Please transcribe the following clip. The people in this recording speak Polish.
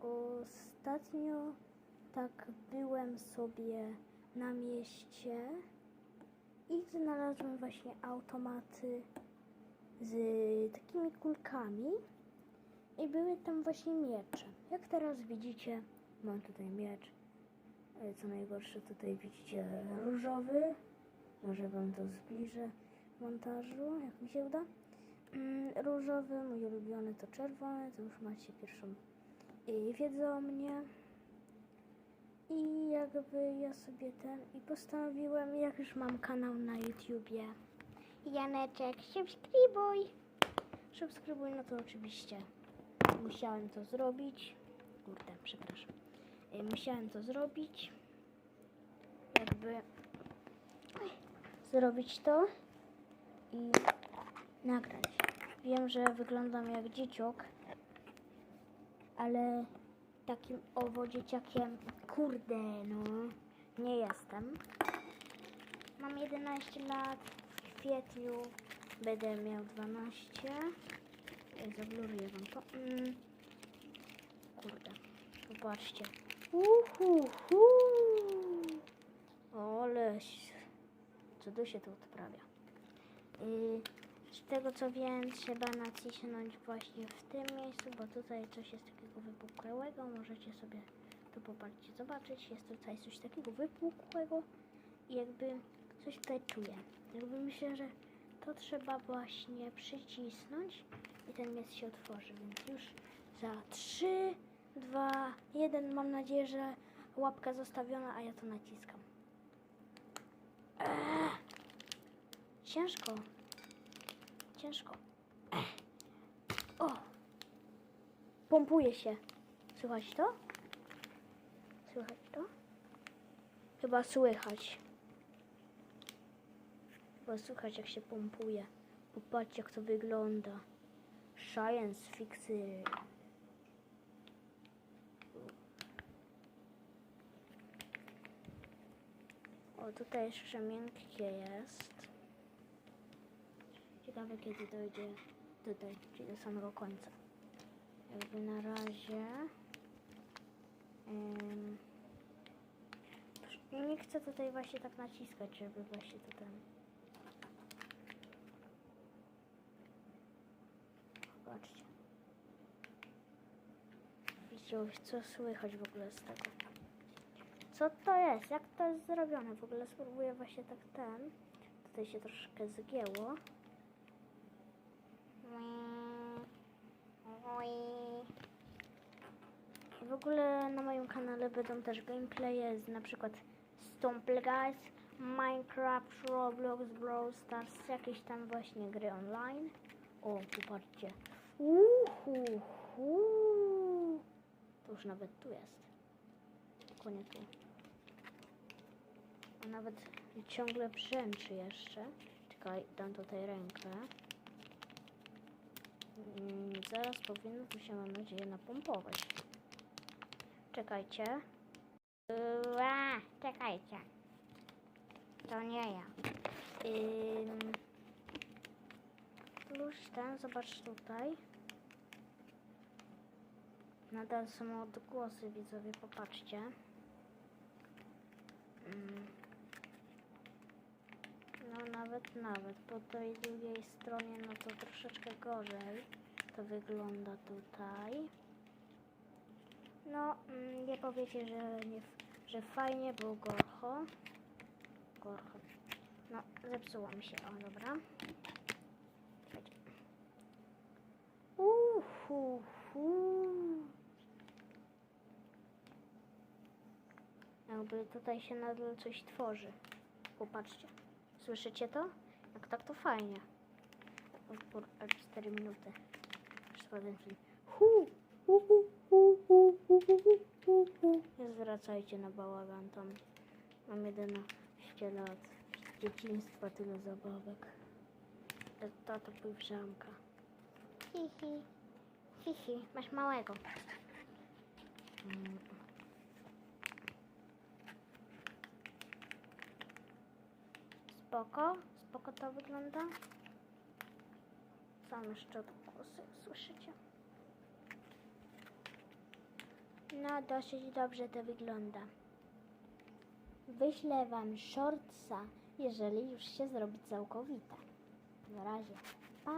ostatnio tak byłem sobie na mieście i znalazłem właśnie automaty z takimi kulkami i były tam właśnie miecze. Jak teraz widzicie, mam tutaj miecz. E, Co najgorsze, tutaj widzicie różowy. Może wam to zbliżę w montażu, jak mi się uda. Mm, Różowy, mój ulubiony to czerwony, to już macie pierwszą y, wiedzę o mnie. I jakby ja sobie ten i postanowiłem, jak już mam kanał na YouTubie. Janeczek, subskrybuj! Subskrybuj, no to oczywiście musiałem to zrobić. Kurde, przepraszam. Y, Musiałem to zrobić. Jakby zrobić to i nagrać. Wiem, że wyglądam jak dzieciok, ale takim owo dzieciakiem, kurde, no, nie jestem. Mam 11 lat, w kwietniu będę miał 12. Ej, Zabluruję wam to. Mm. Kurde, popatrzcie. Uhuhu. Oleś, co tu się tu odprawia? Yy, z tego co wiem, trzeba nacisnąć właśnie w tym miejscu, bo tutaj coś jest takiego wypukłego. Możecie sobie tu popatrzcie, zobaczyć. Jest tutaj coś takiego wypukłego i jakby coś tutaj czuję. Jakby myślę, że to trzeba właśnie przycisnąć i ten miejsc się otworzy. Więc już za 3, 2, 1 mam nadzieję, że łapka zostawiona, a ja to naciskam. Eee, ciężko. Ciężko. O! Pompuje się. Słychać to? Słychać to? Chyba słychać. Chyba słychać jak się pompuje. Popatrzcie jak to wygląda. Science fiction. O, tutaj jeszcze miękkie jest. Ciekawe kiedy dojdzie tutaj, czyli do samego końca. Jakby na razie. em, nie chcę tutaj właśnie tak naciskać, żeby właśnie to ten. Zobaczcie. Widzicie, co słychać w ogóle z tego. Co to jest? Jak to jest zrobione? W ogóle spróbuję właśnie tak ten. Tutaj się troszkę zgięło. I w ogóle na moim kanale będą też gameplaye z na przykład Stumble Guys, Minecraft, Roblox, Brawl Stars, jakieś tam właśnie gry online. O, popatrzcie. Uhu, hu. To już nawet tu jest. Tylko nie tu. A nawet ciągle brzęczy jeszcze. Czekaj, dam tutaj rękę. Mm, zaraz powinno tu się, mam nadzieję, napompować. Czekajcie. Ua, czekajcie. To nie ja. Ym, plus ten, zobacz tutaj. Nadal są odgłosy, widzowie, popatrzcie. No nawet, nawet. Po tej drugiej stronie, no to troszeczkę gorzej to wygląda tutaj. No, mm, nie powiecie, że, nie, że fajnie, bo gorcho. Gorcho. No, zepsuło mi się. O, dobra. Uhu, hu. Jakby tutaj się nadal coś tworzy. Popatrzcie. Słyszycie to? Jak tak, to fajnie. O kur... aż 4 minuty. Aż ten film. Hu, Nie zwracajcie na bałagan tam. Mam 11 lat. Z dzieciństwa tyle zabawek. Tato piżamka. Hihi. Hihi. Masz małego. Mm. Spoko, spoko to wygląda. Są jeszcze odgłosy, słyszycie? No, dosyć dobrze to wygląda. Wyślę wam shortsa, jeżeli już się zrobi całkowita. Na razie. Pa!